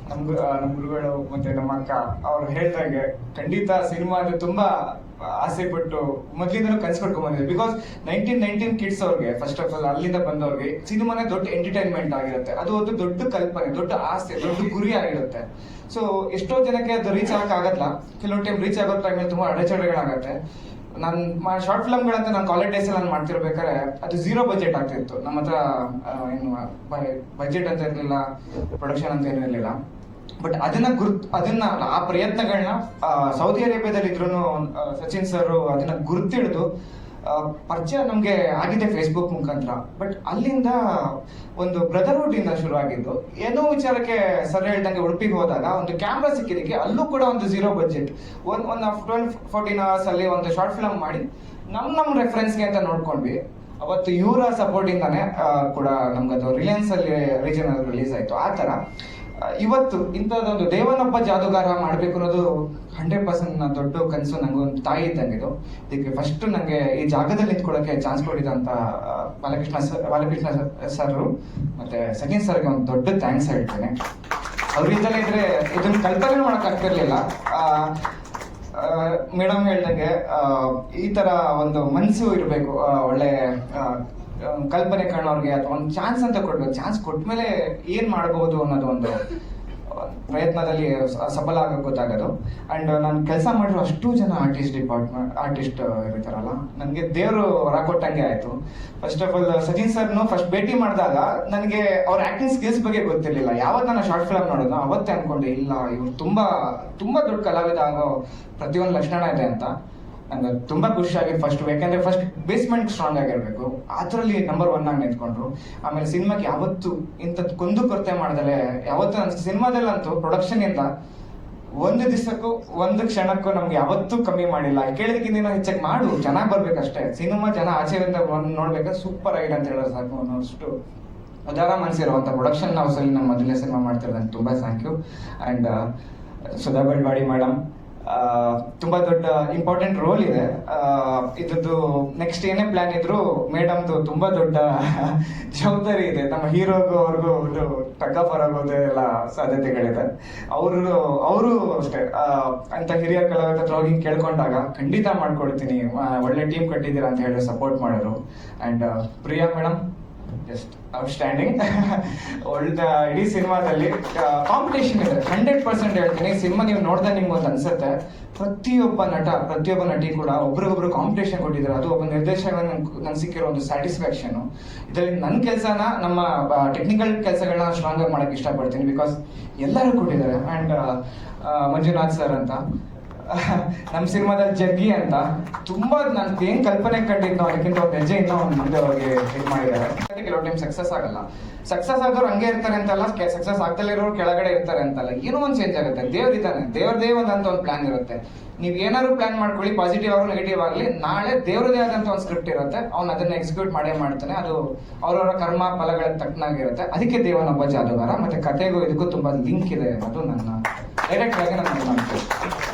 ನಮ್ ಗು- ಗುರುಗಳು ಮತ್ತೆ ನಮ್ಮ ಅಕ್ಕ, ಅವ್ರು ಹೇಳ್ತಾಗೆ ಖಂಡಿತ ಸಿನಿಮಾ ಅಂದ್ರೆ ತುಂಬಾ ಆಸೆ ಪಟ್ಟು ಮೊದ್ಲಿಂದನೂ ಕನ್ಸು ಬಂದಿದೆ ಬಿಕಾಸ್ ನೈನ್ಟೀನ್ ನೈನ್ಟೀನ್ ಕಿಡ್ಸ್ ಅವ್ರಿಗೆ ಫಸ್ಟ್ ಆಫ್ ಆಲ್ ಅಲ್ಲಿಂದ ಬಂದವ್ರಿಗೆ ಸಿನಿಮಾನೇ ದೊಡ್ಡ ಎಂಟರ್ಟೈನ್ಮೆಂಟ್ ಆಗಿರುತ್ತೆ. ಅದು ಒಂದು ದೊಡ್ಡ ಕಲ್ಪನೆ, ದೊಡ್ಡ ಆಸೆ, ದೊಡ್ಡ ಗುರಿ ಆಗಿರುತ್ತೆ. ಸೊ ಎಷ್ಟೋ ಜನಕ್ಕೆ ಅದು ರೀಚ್ ಆಗಕ್ ಆಗತ್ತಲ್ಲ ಕೆಲವೊಂದು ಟೈಮ್ ರೀಚ್ ಆಗೋ ಟೈಮಲ್ಲಿ ತುಂಬಾ ಅಡೆಚಣೆಗಳಾಗತ್ತೆ. ನಾನು ಶಾರ್ಟ್ ಫಿಲ್ಮ್ಗಳಂತ ನಾನು ಕಾಲೇಜ್ ಡೇಸ್ ನಾನು ಮಾಡ್ತಿರ್ಬೇಕಾದ್ರೆ ಅದು ಝೀರೋ ಬಜೆಟ್ ಆಗ್ತಿತ್ತು. ನಮ್ಮ ಹತ್ರ ಏನು ಬಜೆಟ್ ಅಂತ ಇರಲಿಲ್ಲ ಪ್ರೊಡಕ್ಷನ್ ಅಂತ ಇರಲಿಲ್ಲ. ಬಟ್ ಅದನ್ನ ಗುರ್ತ್, ಅದನ್ನ, ಆ ಪ್ರಯತ್ನಗಳನ್ನ ಸೌದಿ ಅರೇಬಿಯಾದಲ್ಲಿ ಇದ್ರು ಸಚಿನ್ ಸರ್ ಅದನ್ನ ಗುರ್ತಿಡಿದು ಪರಿಚಯ ನಮಗೆ ಆಗಿದೆ ಫೇಸ್ಬುಕ್ ಮುಖಾಂತರ. ಬಟ್ ಅಲ್ಲಿಂದ ಒಂದು ಬ್ರದರ್ಹುಡ್ ಇಂದ ಶುರು ಆಗಿದ್ದು ಏನೋ ವಿಚಾರಕ್ಕೆ ಸರ್ ಹೇಳ್ದಂಗೆ ಉಡುಪಿಗೆ ಹೋದಾಗ ಒಂದು ಕ್ಯಾಮ್ರಾ ಸಿಕ್ಕಿದಕ್ಕೆ ಅಲ್ಲೂ ಕೂಡ ಒಂದು zero budget one one twelve fourteen hours ಅಲ್ಲಿ ಒಂದು ಶಾರ್ಟ್ ಫಿಲಮ್ ಮಾಡಿ ನಮ್ ನಮ್ ರೆಫರೆನ್ಸ್ಗೆ ಅಂತ ನೋಡ್ಕೊಂಡ್ವಿ. ಅವತ್ತು ಇವರ ಸಪೋರ್ಟ್ ಇಂದಾನೆ ಕೂಡ ನಮ್ಗದು ರಿಲಯನ್ಸ್ ಅಲ್ಲಿ ರೀಜನ್ ಅಲ್ಲಿ ರಿಲೀಸ್ ಆಯ್ತು. ಆ ಆ, ಇವತ್ತು ಇಂಥದ್ದೊಂದು ದೇವನೊಬ್ಬ ಜಾದುಗಾರ ಮಾಡಬೇಕು ಅನ್ನೋದು ಹಂಡ್ರೆಡ್ ಪರ್ಸೆಂಟ್ ನನ್ನ ದೊಡ್ಡ ಕನಸು, ನಂಗೆ ಒಂದು ತಾಯಿ ಇದ್ದಂಗಿದು ಇದಕ್ಕೆ ಫಸ್ಟ್ ನನಗೆ ಈ ಜಾಗದಲ್ಲಿ ನಿಂತ್ಕೊಳ್ಳೋಕೆ ಚಾನ್ಸ್ ಕೊಟ್ಟಿದಂತ ಬಾಲಕೃಷ್ಣ ಸರ್ ಬಾಲಕೃಷ್ಣ ಸರ್ ಮತ್ತೆ ಸಚಿನ್ ಸರ್ಗೆ ಒಂದು ದೊಡ್ಡ ಥ್ಯಾಂಕ್ಸ್ ಹೇಳ್ತೇನೆ. ಅವ್ರಿಂದಲೇ ಇದ್ರೆ ಇದನ್ನ ಕಲ್ಪನೆ ಮಾಡಕ್ ಆಗ್ತಿರ್ಲಿಲ್ಲ. ಮೇಡಮ್ ಹೇಳ್ದಂಗೆ ಈ ತರ ಒಂದು ಮನಸ್ಸು ಇರಬೇಕು ಒಳ್ಳೆ ಕಲ್ಪನೆ ಕಾಣೋರ್ಗೆ ಅಥವಾ ಒಂದು ಚಾನ್ಸ್ ಅಂತ ಕೊಡ್ಬೇಕು. ಚಾನ್ಸ್ ಕೊಟ್ಮೇಲೆ ಏನ್ ಮಾಡಬಹುದು ಅನ್ನೋದು ಒಂದು ಪ್ರಯತ್ನದಲ್ಲಿ ಸಫಲ ಆಗಕ್ಕೆ ಗೊತ್ತಾಗೋದು. ಅಂಡ್ ನಾನು ಕೆಲಸ ಮಾಡಿರೋ ಅಷ್ಟು ಜನ ಆರ್ಟಿಸ್ಟ್ ಡಿಪಾರ್ಟ್ಮೆಂಟ್ ಆರ್ಟಿಸ್ಟ್ ಇರ್ತಾರಲ್ಲ. ನನಗೆ ದೇವರು ವರ ಕೊಟ್ಟಂಗೆ ಆಯಿತು. ಫಸ್ಟ್ ಆಫ್ ಆಲ್ ಸಚಿನ್ ಸರ್ನು ಫಸ್ಟ್ ಭೇಟಿ ಮಾಡಿದಾಗ ನನಗೆ ಅವ್ರ ಆಕ್ಟಿಂಗ್ ಸ್ಕಿಲ್ಸ್ ಬಗ್ಗೆ ಗೊತ್ತಿರಲಿಲ್ಲ. ಯಾವತ್ತು ನಾನು ಶಾರ್ಟ್ ಫಿಲಮ್ ನೋಡೋದು ಅವತ್ತೇ ಅನ್ಕೊಂಡೆ, ಇಲ್ಲ, ಇವ್ರು ತುಂಬಾ ತುಂಬಾ ದೊಡ್ಡ ಕಲಾವಿದ ಆಗೋ ಪ್ರತಿಯೊಂದು ಲಕ್ಷಣ ಇದೆ ಅಂತ. ನಂಗೆ ತುಂಬಾ ಖುಷಿ ಆಗಿದೆ ಫಸ್ಟ್ ಯಾಕಂದ್ರೆ ಫಸ್ಟ್ ಬೇಸ್ಮೆಂಟ್ ಸ್ಟ್ರಾಂಗ್ ಆಗಿರ್ಬೇಕು. ಅದರಲ್ಲಿ ನಂಬರ್ ಒನ್ ಆಗಿ ನಿಂತ್ಕೊಂಡ್ರು. ಆಮೇಲೆ ಸಿನಿಮಾಕ್ಕೆ ಯಾವತ್ತು ಇಂಥದ್ದು ಕೊಂದು ಕೊರತೆ ಮಾಡ್ದಲೆ ಯಾವತ್ತು ಸಿನಿಮಾದಲ್ಲಂತೂ ಪ್ರೊಡಕ್ಷನ್ ಇಂದ ಒಂದು ದಿವಸಕ್ಕೂ, ಒಂದು ಕ್ಷಣಕ್ಕೂ ನಮ್ಗೆ ಯಾವತ್ತೂ ಕಮ್ಮಿ ಮಾಡಿಲ್ಲ. ಕೇಳಿದಕ್ಕಿಂತ ಹೆಚ್ಚಾಗಿ ಮಾಡು, ಚೆನ್ನಾಗಿ ಬರ್ಬೇಕಷ್ಟೇ. ಸಿನಿಮಾ ಜನ ಆಚೆಯಿಂದ ಅಂತ ನೋಡ್ಬೇಕಾದ್ರೆ ಸೂಪರ್ ಆಗಿದೆ ಅಂತ ಹೇಳೋದು ಸಾಕು ಅನ್ನೋಷ್ಟು ಉದಾರ ಮನಸ್ಸಿರುವಂಥ ಪ್ರೊಡಕ್ಷನ್ ಹೌಸಲ್ಲಿ ನಮ್ಮ ಮೊದಲನೇ ಸಿನಿಮಾ ಮಾಡ್ತಿರೋದಂಗೆ ತುಂಬ thank you and Sudha Belawadi madam ತುಂಬ ದೊಡ್ಡ ಇಂಪಾರ್ಟೆಂಟ್ ರೋಲ್ ಇದೆ. ಇದ್ದು ನೆಕ್ಸ್ಟ್ ಏನೇ ಪ್ಲಾನ್ ಇದ್ರು ಮೇಡಮ್ದು ತುಂಬ ದೊಡ್ಡ ಜವಾಬ್ದಾರಿ ಇದೆ. ನಮ್ಮ ಹೀರೋಗೂ ಅವ್ರಿಗೂ ಒಂದು ಟಗ್ ಆಫರ್ ಆಗೋದು ಎಲ್ಲ ಸಾಧ್ಯತೆಗಳಿದೆ. ಅವರು ಅವರು ಅಷ್ಟೇ. ಅಂತ ಹಿರಿಯ ಕಲಾವಿದ ಹತ್ರ ಹೋಗಿ ಕೇಳ್ಕೊಂಡಾಗ ಖಂಡಿತ ಮಾಡ್ಕೊಡ್ತೀನಿ. ಆ, ಒಳ್ಳೆ ಟೀಮ್ ಕಟ್ಟಿದ್ದೀರಾ ಅಂತ ಹೇಳಿ ಸಪೋರ್ಟ್ ಮಾಡಿದ್ರು. And Priya madam just outstanding ಒಳ್ಳೆ, ಇಡೀ ಸಿನಿಮಾದಲ್ಲಿ ಕಾಂಪಿಟೇಷನ್ ಇದೆ. ಹಂಡ್ರೆಡ್ ಪರ್ಸೆಂಟ್ ಹೇಳ್ತೀನಿ. ಸಿನಿಮಾ ನೀವು ನೋಡಿದ್ರೆ ನಿಮ್ಗೆ ಒಂದು ಅನ್ಸುತ್ತೆ. ಪ್ರತಿಯೊಬ್ಬ ನಟ, ಪ್ರತಿಯೊಬ್ಬ ನಟಿ ಕೂಡ ಒಬ್ರಿಗೊಬ್ರು ಕಾಂಪಿಟೇಷನ್ ಕೊಟ್ಟಿದ್ದಾರೆ. ಅದು ಒಬ್ಬ ನಿರ್ದೇಶಕ ನನ್ಗೆ ಸಿಕ್ಕಿರೋ ಒಂದು ಸ್ಯಾಟಿಸ್ಫ್ಯಾಕ್ಷನ್ ಇದರಲ್ಲಿ ನನ್ನ ಕೆಲಸನ, ನಮ್ಮ ಟೆಕ್ನಿಕಲ್ ಕೆಲಸಗಳನ್ನ ಸ್ಟ್ರಾಂಗ್ ಆಗಿ ಮಾಡಕ್ಕೆ ಇಷ್ಟಪಡ್ತೀನಿ. ಬಿಕಾಸ್ ಎಲ್ಲರೂ ಕೊಟ್ಟಿದ್ದಾರೆ. ಆ್ಯಂಡ್ ಮಂಜುನಾಥ್ ಸರ್ ಅಂತ. ನಮ್ಮ ಸಿನಿಮಾದಲ್ಲಿ ಜಗ್ಗಿ ಅಂತ. ತುಂಬಾ ನಾನು ಏನ್ ಕಲ್ಪನೆ ಕಂಡಿದ್ನೋ ಅದಕ್ಕಿಂತ ಒಂದು ಹೆಜ್ಜೆ ಇನ್ನೂ ಒಂದು ಮುಂದೆ ಅವ್ರಿಗೆ ಇದು ಮಾಡಿದ್ದಾರೆ. ಕೆಲವು ಟೈಮ್ ಸಕ್ಸಸ್ ಆಗಲ್ಲ. ಸಕ್ಸಸ್ ಆದವ್ರು ಹಂಗೆ ಇರ್ತಾರೆ ಅಂತಲ್ಲ ಸಕ್ಸಸ್ ಆಗ್ತಲೇ ಇರೋರು ಕೆಳಗಡೆ ಇರ್ತಾರೆ ಅಂತಲ್ಲ. ಏನೋ ಒಂದು ಚೇಂಜ್ ಆಗುತ್ತೆ. ದೇವ್ರ ಇದ್ದಾನೆ. ದೇವ್ರದೇ ಅಂತ ಒಂದು ಪ್ಲಾನ್ ಇರುತ್ತೆ. ನೀವು ಏನಾದ್ರು ಪ್ಲಾನ್ ಮಾಡ್ಕೊಳ್ಳಿ ಪಾಸಿಟಿವ್ ಆಗಲಿ ನೆಗೆಟಿವ್ ಆಗಲಿ, ನಾಳೆ ದೇವ್ರದೇ ಆದಂತ ಒಂದು ಸ್ಕ್ರಿಪ್ಟ್ ಇರುತ್ತೆ. ಅವ್ನು ಅದನ್ನ ಎಕ್ಸಿಕ್ಯೂಟ್ ಮಾಡೇ ಮಾಡ್ತಾನೆ. ಅದು ಅವ್ರವರ ಕರ್ಮ ಫಲಗಳ ತಕ್ಕನಾಗಿರುತ್ತೆ. ಅದಕ್ಕೆ ದೇವನೊಬ್ಬ ಜಾದುಗಾರ. ಮತ್ತೆ ಕತೆಗೂ ಇದಕ್ಕೂ ತುಂಬಾ ಲಿಂಕ್ ಇದೆ ಅದು ನನ್ನ ಡೈರೆಕ್ಟ್ ಆಗಿ ನಾನು ಮಾಡ್ತೀನಿ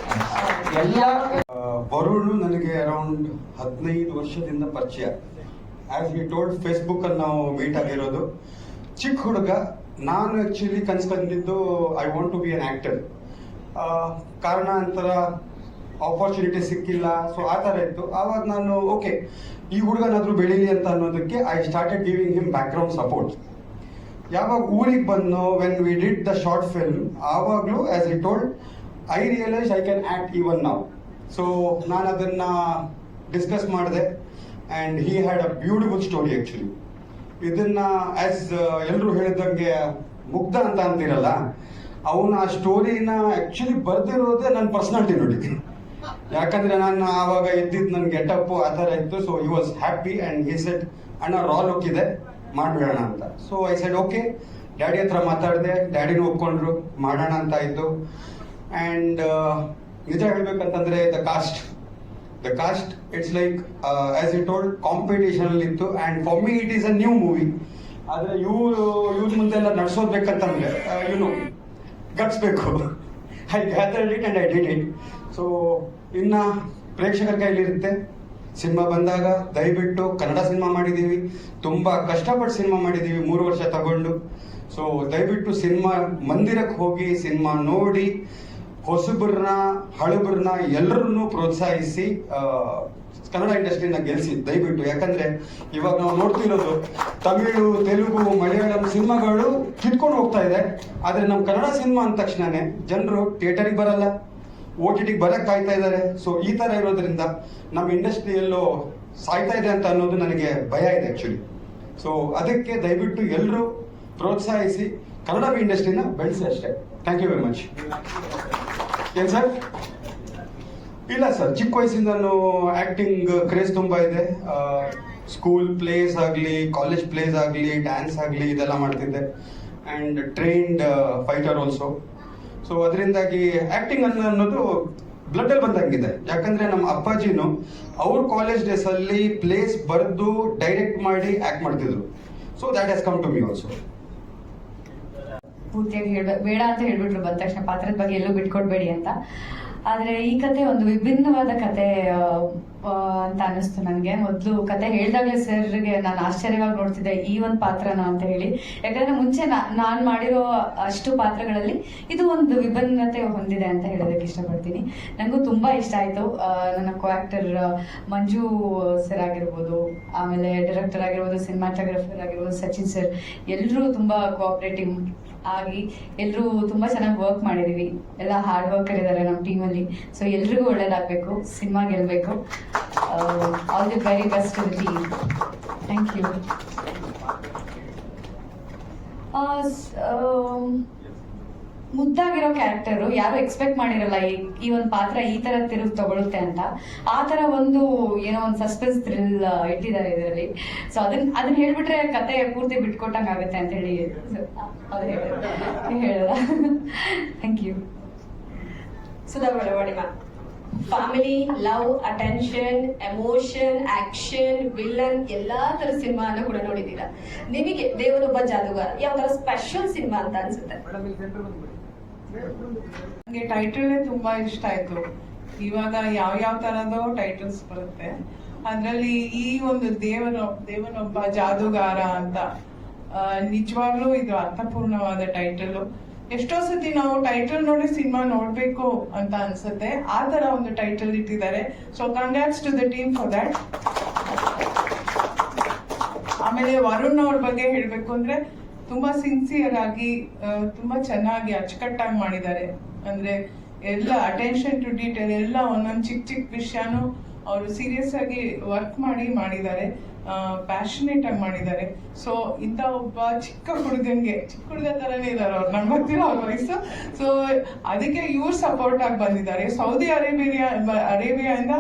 ಎಲ್ಲ ವರುಣ್ ನನಗೆ ಅರೌಂಡ್ ಹದಿನೈದು ವರ್ಷದಿಂದ ಪರಿಚಯ. ಆಸ್ ವಿ ಟೋಲ್ಡ್ ಫೇಸ್ಬುಕ್ ಅಲ್ಲಿ ನಾವು ಮೀಟ್ ಆಗಿರೋದು. ಚಿಕ್ಕ ಹುಡುಗ, ನಾನು actually ಕನ್ಸ್ಕೊಂಡಿದ್ದು I want to be an actor ಕಾರಣಾಂತರ opportunity ಸಿಕ್ಕಿಲ್ಲ. ಸೊ ಆ ಥರ ಇತ್ತು. ಆವಾಗ ನಾನು ಓಕೆ ಈ ಹುಡುಗನಾದ್ರೂ ಬೆಳೀಲಿ ಅಂತ ಅನ್ನೋದಕ್ಕೆ I started giving him background support ಯಾವಾಗ ಊರಿಗೆ ಬಂದು when we did the short film ಆವಾಗಲೂ as I told I realise I can act even ನಾವು ಸೊ ನಾನು ಅದನ್ನ ಡಿಸ್ಕಸ್ ಮಾಡಿದೆ. And he had a beautiful story actually ಇದನ್ನ ಆಸ್ ಎಲ್ಲರೂ ಹೇಳಿದಂಗೆ ಮುಗ್ಧ ಅಂತ ಅಂತಿರಲ್ಲ, ಅವನ ಆ ಸ್ಟೋರಿನ ಆ್ಯಕ್ಚುಲಿ ಬರೆದಿರೋದೇ ನನ್ನ ಪರ್ಸನಾಲಿಟಿ ನೋಡಿ. ಯಾಕಂದ್ರೆ ನಾನು ಆವಾಗ ಇದ್ದಿದ್ದು ನನ್ನ ಗೆಟಪ್ ಆ ಥರ ಇತ್ತು. So he was happy and he set ಅಣ್ಣ ರಾ ಲುಕ್ ಇದೆ, ಮಾಡ್ಬಿಡೋಣ ಅಂತ. So I said okay daddy ಹತ್ರ ಮಾತಾಡಿದೆ. ಡ್ಯಾಡಿನೂ ಒಪ್ಕೊಂಡ್ರು, ಮಾಡೋಣ ಅಂತ ಇದ್ದು. ಆ್ಯಂಡ್ ನಿಜ ಹೇಳ್ಬೇಕಂತಂದ್ರೆ the cast the cast it's like as it told competition ಇತ್ತು. And for me it is a new movie ಆದರೆ ಇವರು, ಇವ್ರ ಮುಂದೆಲ್ಲ ನಡ್ಸೋದ್ಬೇಕಂತಂದ್ರೆ you know ಗಟ್ಸ್ಬೇಕು. I gather it and I did it so ಇನ್ನು ಪ್ರೇಕ್ಷಕರ ಕೈಲಿರುತ್ತೆ. ಸಿನಿಮಾ ಬಂದಾಗ ದಯವಿಟ್ಟು ಕನ್ನಡ ಸಿನಿಮಾ ಮಾಡಿದ್ದೀವಿ. ತುಂಬ ಕಷ್ಟಪಟ್ಟು ಸಿನಿಮಾ ಮಾಡಿದ್ದೀವಿ, ಮೂರು ವರ್ಷ ತಗೊಂಡು. ಸೊ ದಯವಿಟ್ಟು ಸಿನಿಮಾ ಮಂದಿರಕ್ಕೆ ಹೋಗಿ, ಸಿನಿಮಾ ನೋಡಿ ಹೊಸಬ್ರನ್ನ ಹಳಬ್ರನ್ನ ಎಲ್ಲರನ್ನೂ ಪ್ರೋತ್ಸಾಹಿಸಿ ಕನ್ನಡ ಇಂಡಸ್ಟ್ರಿನ ಗೆಲ್ಸಿ, ದಯವಿಟ್ಟು. ಯಾಕಂದ್ರೆ ಇವಾಗ ನಾವು ನೋಡ್ತಿರೋದು ತಮಿಳು, ತೆಲುಗು, ಮಲಯಾಳಂ ಸಿನಿಮಾಗಳು ಕಿತ್ಕೊಂಡು ಹೋಗ್ತಾ ಇದೆ. ಆದ್ರೆ ನಮ್ಮ ಕನ್ನಡ ಸಿನಿಮಾ ಅಂದ ತಕ್ಷಣನೇ ಜನರು ಥಿಯೇಟರಿಗೆ ಬರಲ್ಲ, ಓ ಟಿ ಟಿಗೆ ಬರಕ್ಕೆ ಕಾಯ್ತಾ ಇದ್ದಾರೆ. ಸೊ ಈ ತರ ಇರೋದ್ರಿಂದ ನಮ್ಮ ಇಂಡಸ್ಟ್ರಿ ಎಲ್ಲೋ ಸಾಯ್ತಾ ಇದೆ ಅಂತ ಅನ್ನೋದು ನನಗೆ ಭಯ ಇದೆ ಆಕ್ಚುಲಿ ಸೊ ಅದಕ್ಕೆ ದಯವಿಟ್ಟು ಎಲ್ಲರೂ ಪ್ರೋತ್ಸಾಹಿಸಿ ಕನ್ನಡ ಇಂಡಸ್ಟ್ರಿನ ಬೆಳೆಸಿ ಅಷ್ಟೇ. ಥ್ಯಾಂಕ್ ಯು ವೆರಿ ಮಚ್ ಏನ್ ಸರ್? ಇಲ್ಲ ಸರ್, ಚಿಕ್ಕ ವಯಸ್ಸಿಂದನೂ ಆಕ್ಟಿಂಗ್ ಕ್ರೇಜ್ ತುಂಬಾ ಇದೆ. ಸ್ಕೂಲ್ ಪ್ಲೇಸ್ ಆಗಲಿ ಕಾಲೇಜ್ ಪ್ಲೇಸ್ ಆಗಲಿ ಡ್ಯಾನ್ಸ್ ಆಗಲಿ ಇದೆಲ್ಲ ಮಾಡ್ತಿದ್ದೆ. And trained fighter also so ಅದರಿಂದಾಗಿ ಅನ್ನೋ ಅನ್ನೋದು ಬ್ಲಡ್ ಅಲ್ಲಿ ಬಂದಂಗಿದೆ. ಯಾಕಂದ್ರೆ ನಮ್ಮ ಅಪ್ಪಾಜಿನು ಅವ್ರ ಕಾಲೇಜ್ ಡೇಸ್ ಅಲ್ಲಿ ಪ್ಲೇಸ್ ಬರೆದು ಡೈರೆಕ್ಟ್ ಮಾಡಿ ಆಕ್ಟ್ ಮಾಡ್ತಿದ್ರು. So that has come to me also ಪೂರ್ತಿಯಾಗಿ ಹೇಳ್ಬೇಕು ಬೇಡ ಅಂತ ಹೇಳ್ಬಿಟ್ರು ಬಂದ ತಕ್ಷಣ. ಪಾತ್ರದ ಬಗ್ಗೆ ಎಲ್ಲೂ ಬಿಟ್ಕೊಡ್ಬೇಡಿ ಅಂತ. ಆದ್ರೆ ಈ ಕತೆ ಒಂದು ವಿಭಿನ್ನವಾದ ಕತೆ ಅಂತ ಅನಿಸ್ತು ನನಗೆ. ಮೊದಲು ಕತೆ ಹೇಳಿದಾಗಲೇ ಸರ್ಗೆ ನಾನು ಆಶ್ಚರ್ಯವಾಗಿ ನೋಡ್ತಿದ್ದೆ ಈ ಒಂದು ಪಾತ್ರನ ಅಂತ ಹೇಳಿ. ಯಾಕಂದ್ರೆ ಮುಂಚೆ ನಾನು ಮಾಡಿರೋ ಅಷ್ಟು ಪಾತ್ರಗಳಲ್ಲಿ ಇದು ಒಂದು ವಿಭಿನ್ನತೆ ಹೊಂದಿದೆ ಅಂತ ಹೇಳೋದಕ್ಕೆ ಇಷ್ಟಪಡ್ತೀನಿ. ನನಗೂ ತುಂಬಾ ಇಷ್ಟ ಆಯ್ತು. ನನ್ನ ಕೋ ಆಕ್ಟರ್ ಮಂಜು ಸರ್ ಆಗಿರ್ಬೋದು, ಆಮೇಲೆ ಡೈರೆಕ್ಟರ್ ಆಗಿರ್ಬೋದು ಸಿನಿಮಾಟೋಗ್ರಫರ್ ಆಗಿರ್ಬೋದು, ಸಚಿನ್ ಸರ್ ಎಲ್ಲರೂ ತುಂಬಾ ಕೋಆಪರೇಟಿವ್ ಆಗಿ ಎಲ್ಲರೂ ತುಂಬಾ ಚೆನ್ನಾಗಿ ವರ್ಕ್ ಮಾಡಿದೀವಿ. ಎಲ್ಲ ಹಾರ್ಡ್ ವರ್ಕರ್ ಇದ್ದಾರೆ ನಮ್ಮ ಟೀಮಲ್ಲಿ ಸೊ ಎಲ್ರಿಗೂ ಒಳ್ಳೇದಾಗಬೇಕು. ಸಿನಿಮಾ ಗೆಲ್ಲಬೇಕು all the very best to team thank you ಮುದ್ದಾಗಿರೋ character ಯಾರು ಎಕ್ಸ್ಪೆಕ್ಟ್ ಮಾಡಿರಲ್ಲ ಈ ಈ ಒಂದು ಪಾತ್ರ ಈ ತರ ತಿರುಗಿ ತಗೊಳುತ್ತೆ ಅಂತ. ಆ ತರ ಒಂದು ಏನೋ ಒಂದು ಸಸ್ಪೆನ್ಸ್ ಥ್ರಿಲ್ ಇಟ್ಟಿದ್ದಾರೆ ಇದರಲ್ಲಿ. ಸೊ ಅದನ್ನ ಅದನ್ನ ಹೇಳ್ಬಿಟ್ರೆ ಕತೆ ಪೂರ್ತಿ ಬಿಟ್ಕೊಟ್ಟಂಗೆ ಆಗುತ್ತೆ ಅಂತ ಹೇಳಿ ಹೇಳಲ್ಲ? Thank you Sudha ma'am. Family love attention emotion action villain ಎಲ್ಲಾ ತರ ಸಿನಿಮಾನ ಕೂಡ ನೋಡಿದ್ದೀರಾ? ನಿಮಗೆ ದೇವರೊಬ್ಬ ಜಾದುಗಾರ ಯಾವ ತರ ಸ್ಪೆಷಲ್ ಸಿನಿಮಾ ಅಂತ ಅನ್ಸುತ್ತೆ? ನನಗೆ ಟೈಟಲ್ ತುಂಬಾ ಇಷ್ಟ ಆಯ್ತು. ಇವಾಗ ಯಾವ ಯಾವ ತರದೋ ಟೈಟಲ್ಸ್ ಬರುತ್ತೆ. ಅದ್ರಲ್ಲಿ ಈ ಒಂದು ದೇವನ, ದೇವನೊಬ್ಬ ಜಾದುಗಾರ ಅಂತ ನಿಜವಾಗ್ಲೂ ಇದು ಅರ್ಥಪೂರ್ಣವಾದ ಟೈಟಲ್ ಎಷ್ಟೋ ಸತಿ ನಾವು ಟೈಟಲ್ ನೋಡಿ ಸಿನಿಮಾ ನೋಡ್ಬೇಕು ಅಂತ ಅನ್ಸುತ್ತೆ. ಆ ತರ ಒಂದು ಟೈಟಲ್ ಇಟ್ಟಿದ್ದಾರೆ. So congrats to the team for that ಆಮೇಲೆ ವರುಣ್ ಅವ್ರ ಬಗ್ಗೆ ಹೇಳ್ಬೇಕು ಅಂದ್ರೆ ತುಂಬಾ ಸಿನ್ಸಿಯರ್ ಆಗಿ ತುಂಬ ಚೆನ್ನಾಗಿ ಅಚ್ಚುಕಟ್ಟಾಗಿ ಮಾಡಿದ್ದಾರೆ. ಅಂದ್ರೆ ಎಲ್ಲ ಅಟೆನ್ಷನ್ ಟು ಡೀಟೇಲ್ ಎಲ್ಲ ಒಂದೊಂದು ಚಿಕ್ಕ ಚಿಕ್ಕ ವಿಷಯನೂ ಅವರು ಸೀರಿಯಸ್ ಆಗಿ ವರ್ಕ್ ಮಾಡಿ ಮಾಡಿದ್ದಾರೆ. ಪ್ಯಾಷನೇಟ್ ಆಗಿ ಮಾಡಿದ್ದಾರೆ. ಸೊ ಇಂಥ ಒಬ್ಬ ಚಿಕ್ಕ ಹುಡುಗಂಗೆ ಚಿಕ್ಕ ಹುಡುಗ ಥರನೇ ಇದ್ದಾರೆ ಅವ್ರು. ನಂಗೆ ಗೊತ್ತಿರೋ ಅವ್ರ ವಯಸ್ಸು. ಸೊ ಅದಕ್ಕೆ ಇವ್ರು ಸಪೋರ್ಟ್ ಆಗಿ ಬಂದಿದ್ದಾರೆ. ಸೌದಿ ಅರೇಬಿಯಾ ಅರೇಬಿಯಾದಿಂದ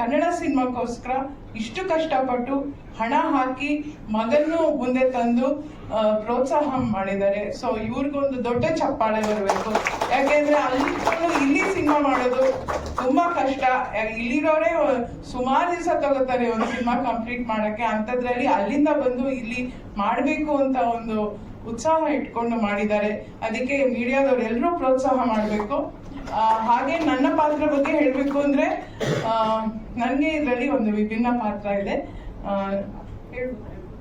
ಕನ್ನಡ ಸಿನಿಮಾಕ್ಕೋಸ್ಕರ ಇಷ್ಟು ಕಷ್ಟಪಟ್ಟು ಹಣ ಹಾಕಿ ಮಗನ್ನು ಮುಂದೆ ತಂದು ಪ್ರೋತ್ಸಾಹ ಮಾಡಿದ್ದಾರೆ. ಸೊ ಇವ್ರಿಗೊಂದು ದೊಡ್ಡ ಚಪ್ಪಾಳೆ ಬರಬೇಕು. ಯಾಕೆಂದ್ರೆ ಅಲ್ಲಿ ಇಲ್ಲಿ ಸಿನಿಮಾ ಮಾಡೋದು ತುಂಬಾ ಕಷ್ಟ. ಇಲ್ಲಿರೋರೇ ಸುಮಾರು ದಿವಸ ತಗೋತಾರೆ ಒಂದು ಸಿನಿಮಾ ಕಂಪ್ಲೀಟ್ ಮಾಡಕ್ಕೆ. ಅಂಥದ್ರಲ್ಲಿ ಅಲ್ಲಿಂದ ಬಂದು ಇಲ್ಲಿ ಮಾಡಬೇಕು ಅಂತ ಒಂದು ಉತ್ಸಾಹ ಇಟ್ಕೊಂಡು ಮಾಡಿದ್ದಾರೆ. ಅದಕ್ಕೆ ಮೀಡಿಯಾದವ್ರು ಎಲ್ಲರೂ ಪ್ರೋತ್ಸಾಹ ಮಾಡಬೇಕು. ಹಾಗೆ ನನ್ನ ಪಾತ್ರ ಬಗ್ಗೆ ಹೇಳಬೇಕು ಅಂದ್ರೆ ನನಗೆ ಇದರಲ್ಲಿ ಒಂದು ವಿಭಿನ್ನ ಪಾತ್ರ ಇದೆ?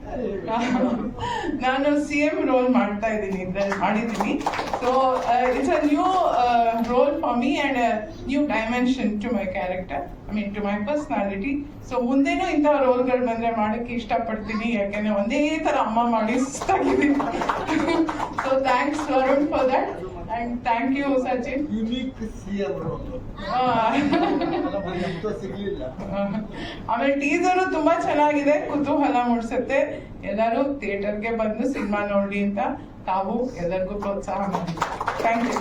ನಾನು ಸಿ ಎಂ ರೋಲ್ ಮಾಡ್ತಾ ಇದ್ದೀನಿ, ಇದ್ರಲ್ಲಿ ಮಾಡಿದ್ದೀನಿ. So it's a new role for me and new dimension to my character I mean to my personality so ಮುಂದೇನೂ ಇಂತಹ ರೋಲ್ಗಳು ಬಂದರೆ ಮಾಡೋಕ್ಕೆ ಇಷ್ಟಪಡ್ತೀನಿ, ಯಾಕೆಂದರೆ ಒಂದೇ ಥರ ಅಮ್ಮ ಮಾಡಿ ಸುಸ್ತಾಗಿದ್ದೀನಿ. So thanks Varun for that and thank you Sachin unique CM ಆ. ಸಿಗ್ಲಿಲ್ಲ. ಆಮೇಲೆ ಟೀಸರು ತುಂಬಾ ಚೆನ್ನಾಗಿದೆ. ಕುತೂಹಲ ಮೂಡಿಸುತ್ತೆ. ಎಲ್ಲರೂ ಥಿಯೇಟರ್ಗೆ ಬಂದು ಸಿನಿಮಾ ನೋಡಿ ಅಂತ ತಾವು ಎಲ್ಲರಿಗೂ ಪ್ರೋತ್ಸಾಹ ಮಾಡಿ. ಥ್ಯಾಂಕ್ ಯು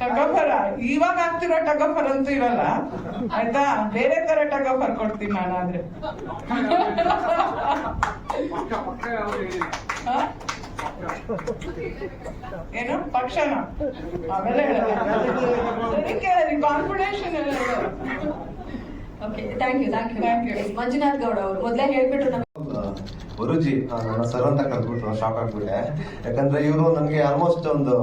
ಟಗಫರ. ಇವಾಗ ಆಗ್ತಿರೋ ಟಗಫರ್ ಅಂತೂ ಇರಲ್ಲ. ಆಯ್ತಾ? ಬೇರೆ ತರ ಟಗಫರ್ ಕೊಡ್ತೀನಿ ನಾನಾದ್ರೆ? ಏನು? ಪಕ್ಷನ? ಆಮೇಲೆ ಹೇಳಲ್ಲ okay thank you thank you Thank you. Manjunath Gowda ಅವರು ಮೊದಲೇ ಹೇಳ್ಬಿಟ್ರು ನಮ್ಗೆ. ಗುರುಜಿ ನನ್ನ ಸರ್ ಅಂತ ಕರೆದ್ಬಿಟ್ರು ಶಾಕ್ ಆಗ್ಬಿಟ್ಟೆ. ಯಾಕಂದ್ರೆ ಇವರು ನನಗೆ ಆಲ್ಮೋಸ್ಟ್ ಒಂದು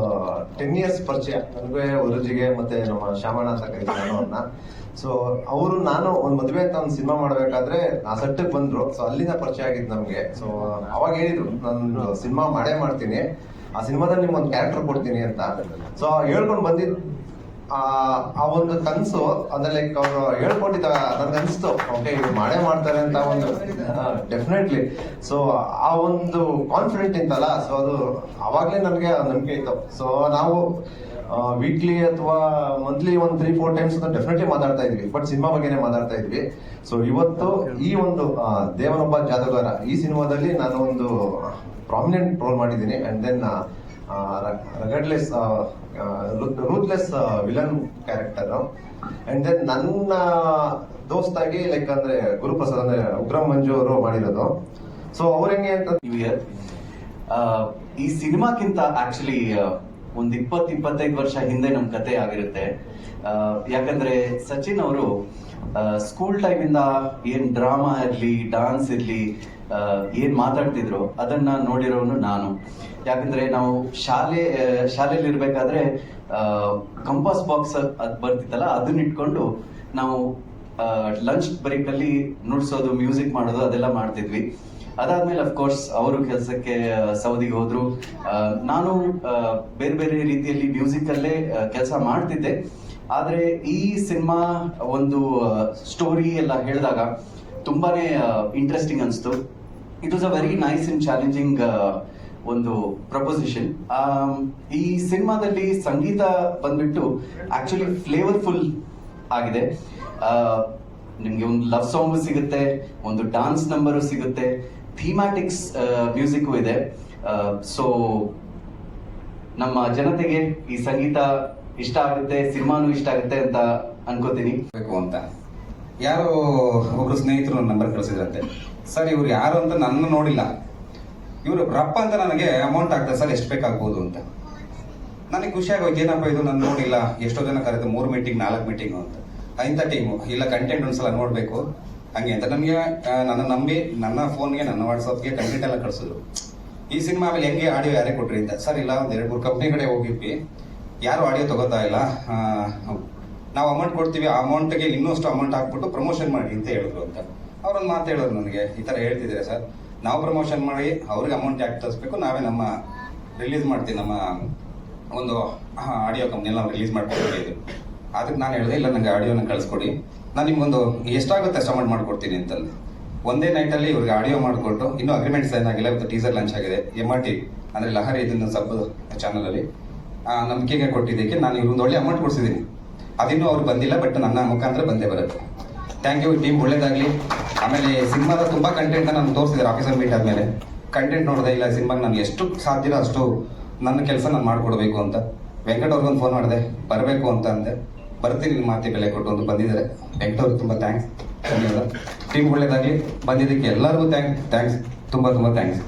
ಟೆನ್ ಇಯರ್ಸ್ ಪರಿಚಯ. ನನಗೆ ಗುರುಜಿಗೆ ಮತ್ತೆ ನಮ್ಮ ಶ್ಯಾಮಣ್ಣ ಅಂತ ಅವ್ರನ್ನ ಸೊ ಅವರು ನಾನು ಒಂದು ಮದುವೆ ಅಂತ ಒಂದು ಸಿನಿಮಾ ಮಾಡ್ಬೇಕಾದ್ರೆ ಆ ಸೆಟ್ಟಿಗೆ ಬಂದ್ರು. ಸೊ ಅಲ್ಲಿಂದ ಪರಿಚಯ ಆಗಿತ್ತು ನಮಗೆ. ಸೊ ಅವಾಗ ಹೇಳಿದ್ರು ನಾನು ಸಿನಿಮಾ ಮಾಡೇ ಮಾಡ್ತೀನಿ. ಆ ಸಿನಿಮಾದಲ್ಲಿ ನಿಮ್ಗೆ ಒಂದು ಕ್ಯಾರೆಕ್ಟರ್ ಕೊಡ್ತೀನಿ ಅಂತ. ಸೊ ಹೇಳ್ಕೊಂಡು ಬಂದಿದ್ದು ಆ ಒಂದು ಕನಸು ಅಂದ್ರೆ ಲೈಕ್ ಅವರು ಹೇಳ್ಕೊಂಡಿದ್ದ ನನ್ಗೆ ಅನಿಸ್ತು ಓಕೆ ಇವ್ರು ಮಾಡೇ ಮಾಡ್ತಾರೆ ಅಂತ ಒಂದು ಡೆಫಿನೆಟ್ಲಿ ಸೊ ಆ ಒಂದು ಕಾನ್ಫಿಡೆಂಟ್ ಇತ್ತಲ್ಲ ಸೊ ಅದು ಅವಾಗಲೇ ನನಗೆ ನಂಬಿಕೆ ಇತ್ತು. ಸೊ ನಾವು ವೀಕ್ಲಿ ಅಥವಾ ಮಂತ್ಲಿ ಒಂದು ತ್ರೀ ಫೋರ್ ಟೈಮ್ಸ್ ಡೆಫಿನೆಟ್ಲಿ ಮಾತಾಡ್ತಾ ಇದ್ವಿ. ಬಟ್ ಸಿನಿಮಾ ಬಗ್ಗೆನೇ ಮಾತಾಡ್ತಾ ಇದ್ವಿ. ಸೊ ಇವತ್ತು ಈ ಒಂದು ದೇವನೊಬ್ಬ ಜಾದಗಾರ, ಈ ಸಿನಿಮಾದಲ್ಲಿ ನಾನು ಒಂದು ಪ್ರಾಮಿನೆಂಟ್ ರೋಲ್ ಮಾಡಿದ್ದೀನಿ. And then ruggedless ruthless villain character and then ನನ್ನ ದೋಸ್ತಾಗಿ ಲೈಕ್ ಅಂದ್ರೆ ಗುರುಪ್ರಸಾದ್ ಅಂದ್ರೆ ಉಗ್ರಂ ಮಂಜು ಅವರು ಮಾಡಿರೋದು. ಸೊ ಅವ್ರ ಹೆಂಗೆ ಅಂತ ಈ ಸಿನಿಮಾಕ್ಕಿಂತ ಆಕ್ಚುಲಿ ಒಂದ್ ಇಪ್ಪತ್ ಇಪ್ಪತ್ತೈದು ವರ್ಷ ಹಿಂದೆ ನಮ್ ಕತೆ ಆಗಿರುತ್ತೆ. ಯಾಕಂದ್ರೆ ಸಚಿನ್ ಅವರು ಸ್ಕೂಲ್ ಟೈಮ್ ಇಂದ ಏನ್ ಡ್ರಾಮಾ ಇರ್ಲಿ ಡಾನ್ಸ್ ಇರ್ಲಿ ಏನ್ ಮಾತಾಡ್ತಿದ್ರು, ಅದನ್ನ ನೋಡಿರೋನು ನಾನು. ಯಾಕಂದ್ರೆ ನಾವು ಶಾಲೆ ಶಾಲೆಯಲ್ಲಿ ಇರ್ಬೇಕಾದ್ರೆ ಕಂಪಾಸ್ ಬಾಕ್ಸ್ ಅದ್ ಬರ್ತಿತ್ತಲ್ಲ, ಅದನ್ನ ಇಟ್ಕೊಂಡು ನಾವು ಲಂಚ್ ಬ್ರೇಕ್ ಅಲ್ಲಿ ನುಡ್ಸೋದು ಮ್ಯೂಸಿಕ್ ಮಾಡೋದು, ಅದೆಲ್ಲ ಮಾಡ್ತಿದ್ವಿ. ಅದಾದ್ಮೇಲೆ ಅಫ್ಕೋರ್ಸ್ ಅವರು ಕೆಲಸಕ್ಕೆ ಸೌದಿಗೆ ಹೋದ್ರು. ನಾನು ಬೇರೆ ಬೇರೆ ರೀತಿಯಲ್ಲಿ ಮ್ಯೂಸಿಕ್ ಅಲ್ಲೇ ಕೆಲಸ ಮಾಡ್ತಿದ್ದೆ. ಆದ್ರೆ ಈ ಸಿನಿಮಾ ಒಂದು ಸ್ಟೋರಿ ಎಲ್ಲ ಹೇಳಿದಾಗ ತುಂಬಾನೇ ಇಂಟ್ರೆಸ್ಟಿಂಗ್ ಅನಿಸ್ತು. It was a very nice and challenging ಒಂದು ಪ್ರಪೋಸಿಷನ್ ಈ ಸಿನಿಮಾದಲ್ಲಿ ಸಂಗೀತ ಬಂದ್ಬಿಟ್ಟು ಆಕ್ಚುಲಿ ಫ್ಲೇವರ್ಫುಲ್ ಆಗಿದೆ. ನಿಮಗೆ ಒಂದು ಲವ್ ಸಾಂಗ್ ಸಿಗುತ್ತೆ, ಒಂದು ಡಾನ್ಸ್ ನಂಬರು ಸಿಗುತ್ತೆ ಥೀಮ್ಯಾಟಿಕ್ಸ್ ಮ್ಯೂಸಿಕ್ ಇದೆ. ಸೊ ನಮ್ಮ ಜನತೆಗೆ ಈ ಸಂಗೀತ ಇಷ್ಟ ಆಗುತ್ತೆ, ಸಿನಿಮಾನು ಇಷ್ಟ ಆಗುತ್ತೆ ಅಂತ ಅನ್ಕೋತೀನಿ. ಅಂತ. ಯಾರೋ ಒಬ್ರು ಸ್ನೇಹಿತರು ನನ್ನ ನಂಬರ್ ಕಳಿಸಿದ್ರಂತೆ. ಸರ್, ಇವ್ರು ಯಾರು ಅಂತ ನನ್ನ ನೋಡಿಲ್ಲ. ಇವರು ರಪ್ಪ ಅಂತ ನನಗೆ ಅಮೌಂಟ್ ಆಗ್ತದೆ ಸರ್, ಎಷ್ಟು ಬೇಕಾಗ್ಬೋದು ಅಂತ. ನನಗೆ ಖುಷಿ ಆಗೋಯ್ತು ಏನಪ್ಪ ಇದು ನಾನು ನೋಡಿಲ್ಲ, ಎಷ್ಟೋ ಜನ ಕರೆದು ಮೂರು ಮೀಟಿಂಗ್ ನಾಲ್ಕು ಮೀಟಿಂಗು ಅಂತ. ಇಂಥ ಟೀಮು ಇಲ್ಲ ಕಂಟೆಂಟ್ ಒಂದ್ಸಲ ನೋಡಬೇಕು. ಹಂಗೆ ಅಂತ ನನಗೆ ನನ್ನ ನಂಬಿ, ನನ್ನ ಫೋನ್ಗೆ ನನ್ನ ವಾಟ್ಸಪ್ಗೆ ಕಂಟೆಂಟ್ ಎಲ್ಲ ಕಳಿಸಿದ್ರು. ಈ ಸಿನಿಮಾ ಆಮೇಲೆ ಹೆಂಗೆ ಆಡಿಯೋ ಯಾರೇ ಕೊಟ್ರಿ ಅಂತ ಸರ್, ಇಲ್ಲ, ಒಂದು ಎರಡು ಮೂರು ಕಂಪ್ನಿ ಕಡೆ ಹೋಗಿದ್ವಿ. ಯಾರು ಆಡಿಯೋ ತಗೋತಾ ಇಲ್ಲ? ನಾವು ಅಮೌಂಟ್ ಕೊಡ್ತೀವಿ, ಆ ಅಮೌಂಟ್ಗೆ ಇನ್ನಷ್ಟು ಅಮೌಂಟ್ ಹಾಕ್ಬಿಟ್ಟು ಪ್ರಮೋಷನ್ ಮಾಡಿ ಅಂತ ಹೇಳಿದ್ರು ಅಂತ. ಅವ್ರೊಂದು ಮಾತು ಹೇಳೋದು ನನಗೆ, ಈ ಥರ ಹೇಳ್ತಿದ್ದಾರೆ ಸರ್? ನಾವು ಪ್ರಮೋಷನ್ ಮಾಡಿ, ಅವ್ರಿಗೆ ಅಮೌಂಟ್ ಯಾಕೆ ತರಿಸ್ಬೇಕು? ನಾವೇ ನಮ್ಮ ರಿಲೀಸ್ ಮಾಡ್ತೀವಿ, ನಮ್ಮ ಒಂದು ಆಡಿಯೋ ಕಂಪ್ನಿಯಲ್ಲಿ ನಾವು ರಿಲೀಸ್ ಮಾಡ್ಕೊಡ್ತೀವಿ ಅದಕ್ಕೆ ನಾನು ಹೇಳಿದೆ, ಇಲ್ಲ ನನಗೆ ಆಡಿಯೋನ ಕಳಿಸ್ಕೊಡಿ. ನಾನು ನಿಮ್ಗೊಂದು ಎಷ್ಟಾಗುತ್ತೆ ಅಷ್ಟು ಅಮೌಂಟ್ ಮಾಡ್ಕೊಡ್ತೀನಿ ಅಂತಂದು. ಒಂದೇ ನೈಟಲ್ಲಿ ಇವ್ರಿಗೆ ಆಡಿಯೋ ಮಾಡಿಕೊಟ್ಟು ಇನ್ನೂ ಅಗ್ರಿಮೆಂಟ್ ಸೈನ್ ಆಗಿಲ್ಲ, ಇವತ್ತು ಟೀಸರ್ ಲಾಂಚ್ ಆಗಿದೆ. ಎಂ ಆರ್ ಟಿ ಅಂದರೆ ಲಹರಿ ಇದನ್ನು ಸಬ್ ಚಾನಲಲ್ಲಿ ನಂಬಿಕೆಗೆ ಕೊಟ್ಟಿದ್ದಕ್ಕೆ ನಾನು ಇವ್ರೊಂದು ಒಳ್ಳೆ ಅಮೌಂಟ್ ಕೊಡ್ಸಿದ್ದೀನಿ. ಅದಿನ್ನೂ ಅವ್ರು ಬಂದಿಲ್ಲ ಬಟ್ ನನ್ನ ಮುಖಾಂತರ ಬಂದೇ ಬರುತ್ತೆ. ಥ್ಯಾಂಕ್ ಯು ಟೀಮ್ ಒಳ್ಳೇದಾಗಲಿ. ಆಮೇಲೆ ಸಿನಿಮಾದ ತುಂಬ ಕಂಟೆಂಟ್ ನಾನು ತೋರಿಸಿದ್ರು ಆಫೀಸರ್ ಮೀಟ್ ಆದಮೇಲೆ. ಕಂಟೆಂಟ್ ನೋಡಿದೆ ಇಲ್ಲ ಸಿನಿಮಾಗೆ ನಾನು ಎಷ್ಟು ಸಾಧ್ಯ ಅಷ್ಟು ನನ್ನ ಕೆಲಸ ನಾನು ಮಾಡಿಕೊಡ್ಬೇಕು ಅಂತ. ವೆಂಕಟ್ ಅವ್ರಿಗೊಂದು ಫೋನ್ ಮಾಡಿದೆ, ಬರಬೇಕು ಅಂತ ಅಂದೆ. ಬರ್ತೀನಿ ನಿಮ್ಮ ಮಾತಿ ಬೆಲೆ ಕೊಟ್ಟು ಒಂದು ಬಂದಿದ್ದಾರೆ. ವೆಂಕಟ್ ಅವ್ರಿಗೆ ತುಂಬ ಥ್ಯಾಂಕ್ಸ್ ಧನ್ಯವಾದ. ಟೀಮ್ ಒಳ್ಳೇದಾಗಲಿ. ಬಂದಿದ್ದಕ್ಕೆ ಎಲ್ಲರಿಗೂ ಥ್ಯಾಂಕ್ಸ್ ಥ್ಯಾಂಕ್ಸ್ ತುಂಬ ತುಂಬ ಥ್ಯಾಂಕ್ಸ್